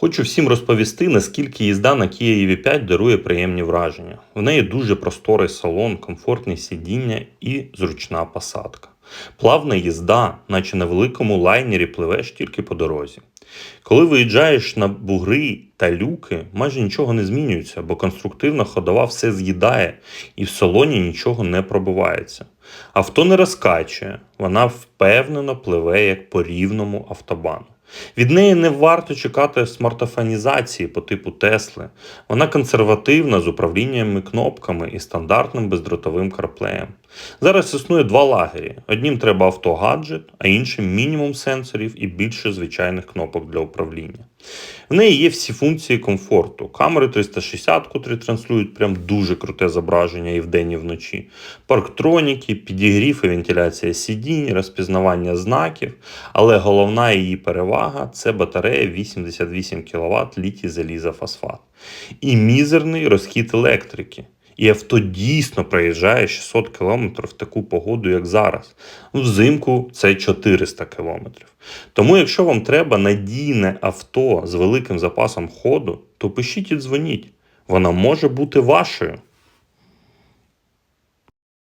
Хочу всім розповісти, наскільки їзда на Kia EV5 дарує приємні враження. В неї дуже просторий салон, комфортні сидіння і зручна посадка. Плавна їзда, наче на великому лайнері пливеш тільки по дорозі. Коли виїжджаєш на бугри та люки, майже нічого не змінюється, бо конструктивна ходова все з'їдає і в салоні нічого не пробивається. Авто не розкачує, вона впевнено пливе як по рівному автобану. Від неї не варто чекати смартофонізації по типу Тесли. Вона консервативна з управліннями кнопками і стандартним бездротовим карплеєм. Зараз існує два лагері: однім треба автогаджет, а іншим мінімум сенсорів і більше звичайних кнопок для управління. В неї є всі функції комфорту. Камери 360, котрі транслюють прям дуже круте зображення і вдень, і вночі. Парктроніки, підігрів і вентиляція сидінь, розпізнавання знаків. Але головна її перевага це батарея 88 кВт літій заліза фосфат. І мізерний розхід електрики. І авто дійсно проїжджає 600 км в таку погоду, як зараз. Ну, Взимку це 400 км. Тому, якщо вам треба надійне авто з великим запасом ходу, то пишіть і дзвоніть. Вона може бути вашою.